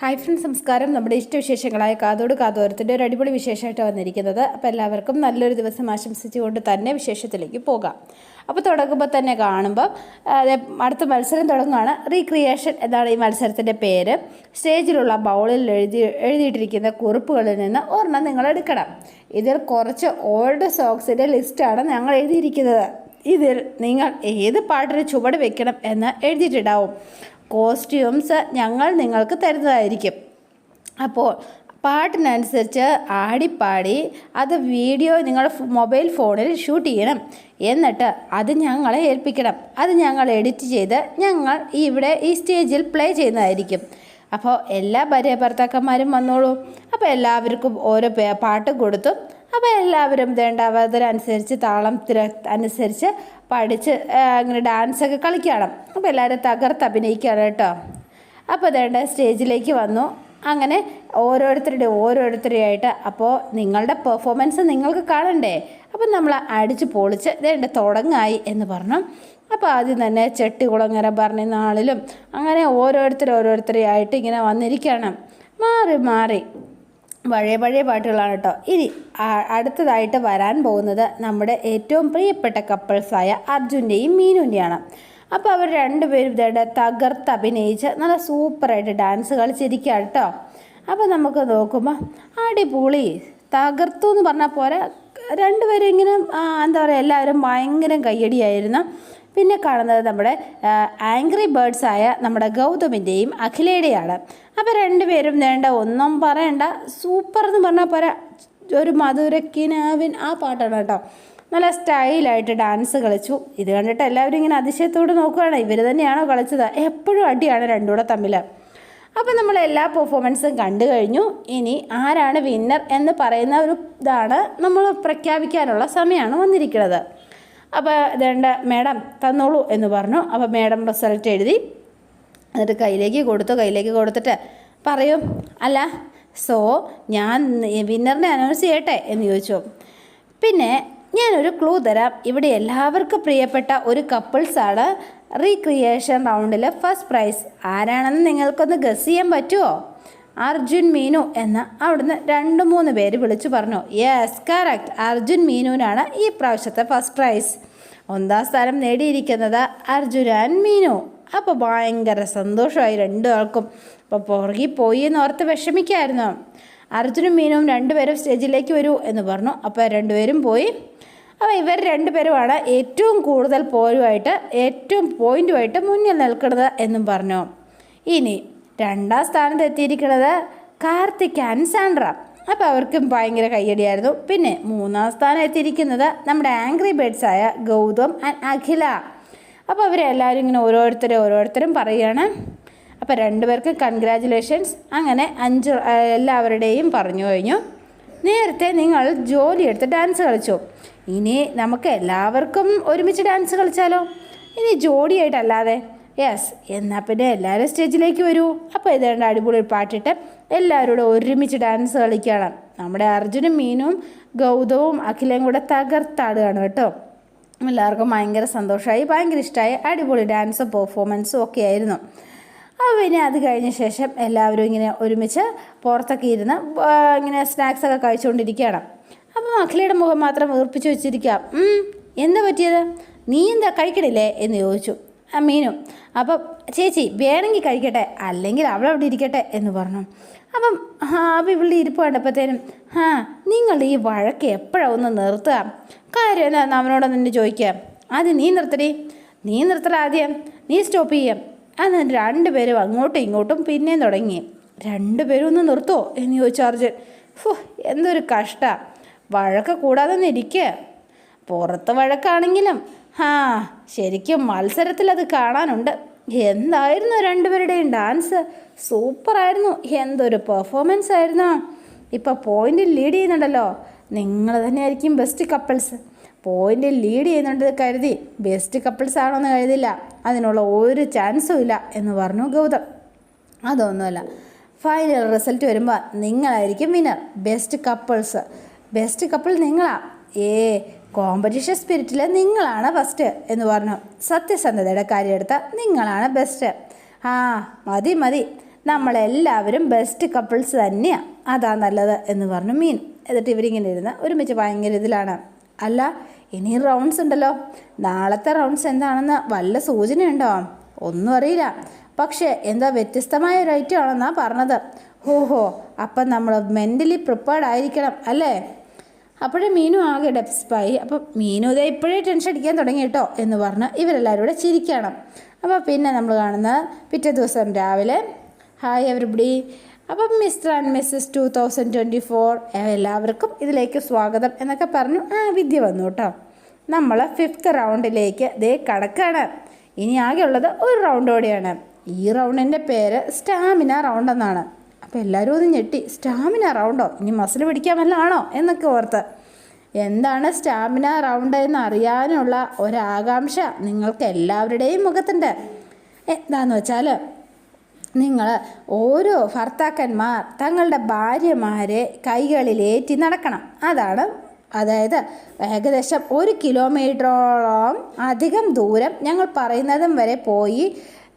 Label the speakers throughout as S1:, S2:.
S1: Hi friends നമസ്കാരം. നമ്മുടെ ഇഷ്ടവിശേഷങ്ങളായ കാതോട് കാതോരത്തിന്റെ ഒരു അടിപൊളി വിശേഷമായിട്ട് വന്നിരിക്കുന്നത്. അപ്പോൾ എല്ലാവർക്കും നല്ലൊരു ദിവസം ആശംസിച്ചുകൊണ്ട് തന്നെ വിശേഷത്തിലേക്ക് പോകാം. അപ്പോൾ തുടങ്ങുമ്പോൾ തന്നെ കാണുമ്പോൾ അടുത്ത മത്സരം തുടങ്ങുകയാണ് റീക്രിയേഷൻ എന്നാണ് ഈ മത്സരത്തിന്റെ പേര്. സ്റ്റേജിലുള്ള ബൗളിൽ എഴുതി എഴുതിയിട്ടിരിക്കുന്ന കുറിപ്പുകളിൽ നിന്ന് ഒരെണ്ണം നിങ്ങൾ എടുക്കണം. ഇതിൽ കുറച്ച് ഓൾഡ് സോങ്സിന്റെ ലിസ്റ്റാണ് ഞങ്ങൾ എഴുതിയിരിക്കുന്നത്. ഇതിൽ നിങ്ങൾ ഏത് പാട്ടിന് ചുവട് വെക്കണം എന്ന് എഴുതിയിട്ടുണ്ടാവും. കോസ്റ്റ്യൂംസ് ഞങ്ങൾ നിങ്ങൾക്ക് തരുന്നതായിരിക്കും. അപ്പോൾ പാട്ടിനനുസരിച്ച് ആടിപ്പാടി അത് വീഡിയോ നിങ്ങളുടെ മൊബൈൽ ഫോണിൽ ഷൂട്ട് ചെയ്യണം. എന്നിട്ട് അത് ഞങ്ങളെ ഏൽപ്പിക്കണം. അത് ഞങ്ങൾ എഡിറ്റ് ചെയ്ത് ഞങ്ങൾ ഇവിടെ ഈ സ്റ്റേജിൽ പ്ലേ ചെയ്യുന്നതായിരിക്കും. അപ്പോൾ എല്ലാ ഭാര്യ ഭർത്താക്കന്മാരും വന്നോളൂ. അപ്പോൾ എല്ലാവർക്കും ഓരോ പാട്ട് കൊടുത്തു. അപ്പോൾ എല്ലാവരും വേണ്ട താളം തിര അനുസരിച്ച് പഠിച്ച് അങ്ങനെ ഡാൻസൊക്കെ കളിക്കണം. അപ്പോൾ എല്ലാവരും തകർത്ത് അഭിനയിക്കുകയാണ് കേട്ടോ. അപ്പോൾ അതേണ്ട സ്റ്റേജിലേക്ക് വന്നു. അങ്ങനെ ഓരോരുത്തരുടെ ഓരോരുത്തരെയായിട്ട് അപ്പോൾ നിങ്ങളുടെ പെർഫോമൻസ് നിങ്ങൾക്ക് കാണണ്ടേ? അപ്പം നമ്മൾ അടിച്ച് പൊളിച്ച് ഇതേണ്ട തുടങ്ങായി എന്ന് പറഞ്ഞു. അപ്പോൾ ആദ്യം തന്നെ ചെട്ടികുളങ്ങര പറഞ്ഞ നാളിലും അങ്ങനെ ഓരോരുത്തർ ഓരോരുത്തരെയായിട്ട് ഇങ്ങനെ വന്നിരിക്കണം മാറി മാറി. പഴയ പഴയ പാട്ടുകളാണ് കേട്ടോ. ഇനി അടുത്തതായിട്ട് വരാൻ പോകുന്നത് നമ്മുടെ ഏറ്റവും പ്രിയപ്പെട്ട കപ്പിൾസായ അർജുന്റെയും മീനുവിന്റെയാണ് അപ്പോൾ അവർ രണ്ടുപേരും ഇതേടെ തകർത്ത് അഭിനയിച്ച് നല്ല സൂപ്പറായിട്ട് ഡാൻസ് കളിച്ചിരിക്കുക കേട്ടോ. അപ്പോൾ നമുക്ക് നോക്കുമ്പോൾ അടിപൊളി തകർത്തു എന്ന് പറഞ്ഞാൽ പോരാ. രണ്ടുപേരും ഇങ്ങനെ എന്താ പറയുക എല്ലാവരും ഭയങ്കര കയ്യടിയായിരുന്നു. പിന്നെ കാണുന്നത് നമ്മുടെ ആംഗ്രി ബേർഡ്സായ നമ്മുടെ ഗൗതമിന്റെയും അഖിലയുടെയാണ്. അപ്പോൾ രണ്ടുപേരും വേണ്ട ഒന്നും പറയണ്ട. സൂപ്പർ എന്ന് പറഞ്ഞാൽ പോരാ ഒരു മധുരക്കിനാവിൻ ആ പാട്ടാണ് കേട്ടോ. നല്ല സ്റ്റൈലായിട്ട് ഡാൻസ് കളിച്ചു. ഇത് കണ്ടിട്ട് എല്ലാവരും ഇങ്ങനെ അതിശയത്തോട് നോക്കുകയാണ് ഇവർ തന്നെയാണോ കളിച്ചത്? എപ്പോഴും അടിയാണ് രണ്ടുകൂടെ തമ്മിൽ അപ്പോൾ നമ്മൾ എല്ലാ പെർഫോമൻസും കണ്ടു കഴിഞ്ഞു. ഇനി ആരാണ് വിന്നർ എന്ന് പറയുന്ന ഒരു ഇതാണ് നമ്മൾ പ്രഖ്യാപിക്കാനുള്ള സമയമാണ് വന്നിരിക്കുന്നത്. അപ്പോൾ ഇതേണ്ട മേഡം തന്നോളൂ എന്ന് പറഞ്ഞു. അപ്പോൾ മേഡം റിസൾട്ട് എഴുതി. എന്നിട്ട് കയ്യിലേക്ക് കൊടുത്തു കയ്യിലേക്ക് കൊടുത്തിട്ട് പറയും അല്ല സോ ഞാൻ വിന്നറിനെ അനൗൺസ് ചെയ്യട്ടെ? എന്ന് ചോദിച്ചു. പിന്നെ ഞാനൊരു ക്ലൂ തരാം. ഇവിടെ എല്ലാവർക്കും പ്രിയപ്പെട്ട ഒരു കപ്പിൾസാണ് റീക്രിയേഷൻ റൗണ്ടിലെ ഫസ്റ്റ് പ്രൈസ് ആരാണെന്ന് നിങ്ങൾക്കൊന്ന് ഗസ് ചെയ്യാൻ പറ്റുമോ അർജുൻ മീനു എന്ന് അവിടുന്ന് രണ്ട് മൂന്ന് പേര് വിളിച്ചു പറഞ്ഞു. യെസ് കറക്റ്റ് അർജുൻ മീനുവിനാണ് ഈ പ്രാവശ്യത്തെ ഫസ്റ്റ് പ്രൈസ് ഒന്നാം സ്ഥാനം നേടിയിരിക്കുന്നത് അർജുൻ ആൻഡ് മീനു. അപ്പോൾ ഭയങ്കര സന്തോഷമായി രണ്ടു ആൾക്കും അപ്പോൾ പുറകിൽ പോയി എന്ന് ഓർത്ത് വിഷമിക്കായിരുന്നു. അർജുനും മീനും രണ്ടുപേരും സ്റ്റേജിലേക്ക് വരൂ എന്ന് പറഞ്ഞു. അപ്പോൾ രണ്ടുപേരും പോയി. അപ്പോൾ ഇവർ രണ്ടുപേരുമാണ് ഏറ്റവും കൂടുതൽ പോരുമായിട്ട് ഏറ്റവും പോയിന്റുമായിട്ട് മുന്നിൽ നിൽക്കുന്നത് എന്നും പറഞ്ഞു. ഇനി രണ്ടാം സ്ഥാനത്ത് എത്തിയിരിക്കുന്നത് കാർത്തിക് ആൻഡ് സാൻഡ്ര. അപ്പോൾ അവർക്കും ഭയങ്കര കയ്യടിയായിരുന്നു. പിന്നെ മൂന്നാം സ്ഥാനം എത്തിയിരിക്കുന്നത് നമ്മുടെ ആംഗ്രി ബേഡ്സായ ഗൗതം ആൻഡ് അഖില. അപ്പോൾ അവരെല്ലാവരും ഇങ്ങനെ ഓരോരുത്തരെ ഓരോരുത്തരും പറയുകയാണ് അപ്പോൾ രണ്ടുപേർക്ക് കൺഗ്രാജുലേഷൻസ് അങ്ങനെ അഞ്ച് എല്ലാവരുടെയും പറഞ്ഞു കഴിഞ്ഞു. നേരത്തെ നിങ്ങൾ ജോലിയെടുത്ത് ഡാൻസ് കളിച്ചു. ഇനി നമുക്ക് എല്ലാവർക്കും ഒരുമിച്ച് ഡാൻസ് കളിച്ചാലോ? ഇനി ജോഡിയായിട്ടല്ലാതെ. യെസ് എന്നാൽ പിന്നെ എല്ലാവരും സ്റ്റേജിലേക്ക് വരൂ. അപ്പോൾ ഇതേണ്ട അടിപൊളി പാട്ടിട്ട് എല്ലാവരോടും ഒരുമിച്ച് ഡാൻസ് കളിക്കണം നമ്മുടെ അർജുനും മീനും ഗൗതവും അഖിലയും കൂടെ തകർത്താടുകയാണ് കേട്ടോ. എല്ലാവർക്കും ഭയങ്കര സന്തോഷമായി ഭയങ്കര ഇഷ്ടമായി. അടിപൊളി ഡാൻസും പെർഫോമൻസും ഒക്കെ ആയിരുന്നു. അപ്പോൾ പിന്നെ അത് കഴിഞ്ഞ ശേഷം എല്ലാവരും ഇങ്ങനെ ഒരുമിച്ച് പുറത്തൊക്കെ ഇരുന്ന് ഇങ്ങനെ സ്നാക്സൊക്കെ കഴിച്ചുകൊണ്ടിരിക്കുകയാണ്. അപ്പം അഖിലയുടെ മുഖം മാത്രം വീർപ്പിച്ച് വെച്ചിരിക്കാം "ഉം, എന്താ പറ്റിയത്? നീ എന്താ കഴിക്കണില്ലേ? എന്ന് ചോദിച്ചു. ആ മീനു. അപ്പം ചേച്ചി വേണമെങ്കിൽ കഴിക്കട്ടെ അല്ലെങ്കിൽ അവളവിടെ ഇരിക്കട്ടെ എന്ന് പറഞ്ഞു. അപ്പം അപ്പം ഇവിടെ ഇരിപ്പ് കണ്ടപ്പോഴത്തേനും ആ നിങ്ങൾ ഈ വഴക്ക് എപ്പോഴാണ് ഒന്ന് നിർത്തുക? കാര്യം എന്താ അവനോട് നിന്നെ ചോദിക്കുക. അത് നീ നിർത്തടി. നീ നിർത്തട ആദ്യം. നീ സ്റ്റോപ്പ് ചെയ്യാം. രണ്ട് രണ്ടുപേരും അങ്ങോട്ടും ഇങ്ങോട്ടും പിന്നെയും തുടങ്ങി. രണ്ടുപേരും ഒന്ന് നിർത്തുമോ എന്ന് ചോദിച്ചു അർജുൻ ഫു എന്തൊരു കഷ്ട. വഴക്ക് കൂടാതെ ഇരിക്കുക പുറത്ത് വഴക്കാണെങ്കിലും ആ ശരിക്കും മത്സരത്തിൽ അത് കാണാനുണ്ട്. എന്തായിരുന്നു രണ്ടുപേരുടെയും ഡാൻസ്? സൂപ്പറായിരുന്നു. എന്തൊരു പെർഫോമൻസ് ആയിരുന്നു. ഇപ്പോൾ പോയിന്റിൽ ലീഡ് ചെയ്യുന്നുണ്ടല്ലോ. നിങ്ങൾ തന്നെയായിരിക്കും ബെസ്റ്റ് കപ്പിൾസ് പോയിന്റിൽ ലീഡ് ചെയ്യുന്നുണ്ട് കരുതി. ബെസ്റ്റ് കപ്പിൾസ് ആണോന്ന് കരുതില്ല. അതിനുള്ള ഒരു ചാൻസും ഇല്ല എന്ന് പറഞ്ഞു ഗൗതം. അതൊന്നുമല്ല. ഫൈനൽ റിസൾട്ട് വരുമ്പോൾ നിങ്ങളായിരിക്കും winner best couples best couple നിങ്ങളാ. ഏ കോമ്പറ്റീഷൻ സ്പിരിറ്റിൽ നിങ്ങളാണ് ഫസ്റ്റ് എന്ന് പറഞ്ഞു. സത്യസന്ധതയുടെ കാര്യമെടുത്ത നിങ്ങളാണ് ബെസ്റ്റ് ആ മതി മതി. നമ്മളെല്ലാവരും ബെസ്റ്റ് കപ്പിൾസ് തന്നെയാണ് അതാ നല്ലത് എന്ന് പറഞ്ഞു മീൻ. എന്നിട്ട് ഇവരിങ്ങനെ ഇരുന്ന് ഒരുമിച്ച് ഭയങ്കര ഇതിലാണ്. അല്ല ഇനി റൗണ്ട്സ് ഉണ്ടല്ലോ. നാളത്തെ റൗണ്ട്സ് എന്താണെന്ന് വല്ല സൂചനയുണ്ടോ? ഒന്നും അറിയില്ല. പക്ഷേ എന്താ വ്യത്യസ്തമായ ഒരു ഐറ്റം ആണെന്നാണ് പറഞ്ഞത്. ഓഹോ അപ്പം നമ്മൾ മെന്റലി പ്രിപ്പയർഡ് ആയിരിക്കണം അല്ലേ? അപ്പോഴേ മീനു ആകെ ഡെപ്സ്പായി അപ്പം മീനു ഇതേ ഇപ്പോഴേ ടെൻഷൻ അടിക്കാൻ തുടങ്ങി കേട്ടോ എന്ന് പറഞ്ഞ് ഇവരെല്ലാവരും കൂടെ ചിരിക്കണം. അപ്പോൾ പിന്നെ നമ്മൾ കാണുന്ന പിറ്റേ ദിവസം രാവിലെ ഹായ് എവരിബഡി അപ്പം Mr and Mrs two thousand twenty four എല്ലാവർക്കും ഇതിലേക്ക് സ്വാഗതം എന്നൊക്കെ പറഞ്ഞു. ആ വിദ്യ വന്നു കേട്ടോ. നമ്മൾ ഫിഫ്ത്ത് റൗണ്ടിലേക്ക് ദേ കടക്കാണ്. ഇനി ആകെ ഉള്ളത് ഒരു റൗണ്ട് കൂടിയാണ്. ഈ റൗണ്ടിന്റെ പേര് സ്റ്റാമിന റൗണ്ട് എന്നാണ്. അപ്പോൾ എല്ലാവരും ഒന്ന് ഞെട്ടി. സ്റ്റാമിന റൗണ്ടോ ഇനി മസിൽ പിടിക്കാൻ വല്ലതാണോ? എന്നൊക്കെ ഓർത്ത്. എന്താണ് സ്റ്റാമിന റൗണ്ട് എന്ന് അറിയാനുള്ള ഒരാകാംക്ഷ നിങ്ങൾക്ക് എല്ലാവരുടെയും മുഖത്തുണ്ട്. എന്താന്ന് വെച്ചാൽ നിങ്ങൾ ഓരോ ഭർത്താക്കന്മാർ തങ്ങളുടെ ഭാര്യമാരെ കൈകളിലേറ്റി നടക്കണം. അതാണ് അതായത് ഏകദേശം ഒരു കിലോമീറ്ററോളം അധികം ദൂരം ഞങ്ങൾ പറയുന്നതും വരെ പോയി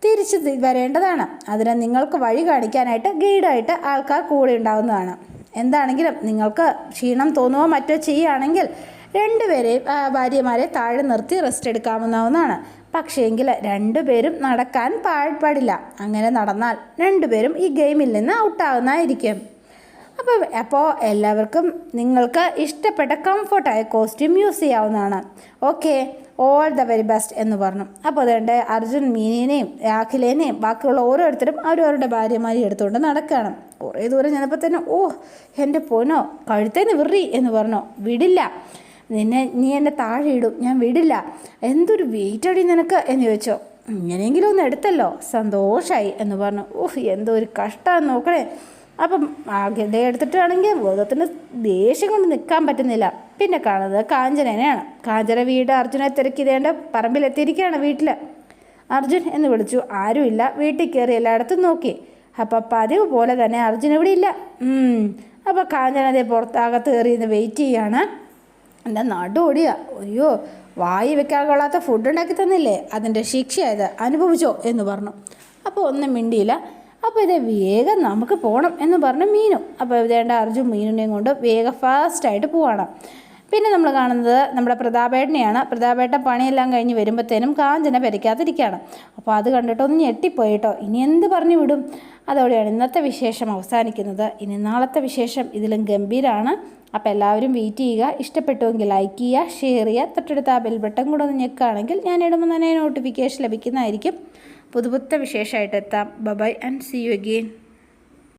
S1: തിരിച്ച് വരേണ്ടതാണ്. അതിന് നിങ്ങൾക്ക് വഴി കാണിക്കാനായിട്ട് ഗൈഡായിട്ട് ആൾക്കാർ കൂടെ ഉണ്ടാവുന്നതാണ്. എന്താണെങ്കിലും നിങ്ങൾക്ക് ക്ഷീണം തോന്നുകയോ മറ്റോ ചെയ്യുകയാണെങ്കിൽ രണ്ടുപേരെയും ഭാര്യമാരെ താഴെ നിർത്തി റെസ്റ്റ് എടുക്കാവുന്നതാണ്. പക്ഷേങ്കിൽ രണ്ടുപേരും നടക്കാൻ പാടില്ല. അങ്ങനെ നടന്നാൽ രണ്ടുപേരും ഈ ഗെയിമിൽ നിന്ന് ഔട്ടാകുന്നതായിരിക്കും അപ്പോൾ അപ്പോൾ എല്ലാവർക്കും നിങ്ങൾക്ക് ഇഷ്ടപ്പെട്ട കംഫർട്ടായ കോസ്റ്റ്യൂം യൂസ് ചെയ്യാവുന്നതാണ്. Okay all the very best എന്ന് പറഞ്ഞു. അപ്പോൾ അതുകൊണ്ട് അർജുൻ മീനിനെയും അഖിലേനെയും ബാക്കിയുള്ള ഓരോരുത്തരും അവരവരുടെ ഭാര്യമാരെ എടുത്തുകൊണ്ട് നടക്കുകയാണ്. കുറേ ദൂരം ചെന്നപ്പോൾ തന്നെ ഓ എന്റെ പൊനോ കഴുത്തേന്ന് വിറി എന്ന് പറഞ്ഞു. വിടില്ല. നിന്നെ നീ എന്നെ താഴെ ഇടും. ഞാൻ വിടില്ല. എന്തൊരു വെയിറ്റ് അടി നിനക്ക് എന്ന് ചോദിച്ചോ. ഇങ്ങനെയെങ്കിലും ഒന്ന് എടുത്തല്ലോ. സന്തോഷമായി എന്ന് പറഞ്ഞു. ഓഹ് എന്തോ ഒരു കഷ്ടം നോക്കണേ. അപ്പം ആകെ എടുത്തിട്ടാണെങ്കിൽ ബോധത്തിന് ദേഷ്യം കൊണ്ട് നിൽക്കാൻ പറ്റുന്നില്ല. പിന്നെ കാണുന്നത് കാഞ്ചനേനെയാണ്. കാഞ്ചന വീട് അർജുനെ തിരക്കിതേണ്ട പറമ്പിലെത്തിയിരിക്കുകയാണ് വീട്ടിൽ അർജുൻ എന്ന് വിളിച്ചു. ആരുമില്ല. വീട്ടിൽ കയറി എല്ലായിടത്തും നോക്കി. അപ്പം പതിവ് പോലെ തന്നെ അർജുൻ ഇവിടെ ഇല്ല. അപ്പോൾ കാഞ്ചനതെ പുറത്താകത്ത് കയറി ഇന്ന് വെയിറ്റ് ചെയ്യാണ്. എന്റെ നടുപൊടിയാ അയ്യോ വായി വെക്കാൻ കൊള്ളാത്ത ഫുഡ് ഉണ്ടാക്കി തന്നില്ലേ? അതിന്റെ ശിക്ഷയായത് അനുഭവിച്ചോ? എന്ന് പറഞ്ഞു. അപ്പോൾ ഒന്നും മിണ്ടിയില്ല. അപ്പോൾ ഇത് വേഗം നമുക്ക് പോകണം എന്ന് പറഞ്ഞ് മീനു. അപ്പോൾ ഇതേണ്ട അർജുൻ മീനുനെയും കൊണ്ട് വേഗം ഫാസ്റ്റായിട്ട് പോവാണ്. പിന്നെ നമ്മൾ കാണുന്നത് നമ്മുടെ പ്രതാപേട്ടനെയാണ്. പ്രതാപേട്ട പണിയെല്ലാം കഴിഞ്ഞ് വരുമ്പോഴത്തേനും കാഞ്ചന പരിക്കാതിരിക്കുകയാണ് അപ്പോൾ അത് കണ്ടിട്ടൊന്ന് ഒന്ന് ഞെട്ടിപ്പോയിട്ടോ ഇനി എന്ത് പറഞ്ഞു വിടും? അതോടെയാണ് ഇന്നത്തെ വിശേഷം അവസാനിക്കുന്നത്. ഇനി നാളത്തെ വിശേഷം ഇതിലും ഗംഭീരമാണ് അപ്പോൾ എല്ലാവരും വെയിറ്റ് ചെയ്യുക. ഇഷ്ടപ്പെട്ടുവെങ്കിൽ ലൈക്ക് ചെയ്യുക ഷെയർ ചെയ്യുക. തൊട്ടടുത്ത് ആ ബെൽ ബട്ടൺ കൂടെ ഒന്ന് ഞെക്കുകയാണെങ്കിൽ ഞാൻ ഇടുമ്പോൾ തന്നെ നോട്ടിഫിക്കേഷൻ ലഭിക്കുന്നതായിരിക്കും. പുതുപുത്ത വിശേഷമായിട്ട് എത്താം bye and see you again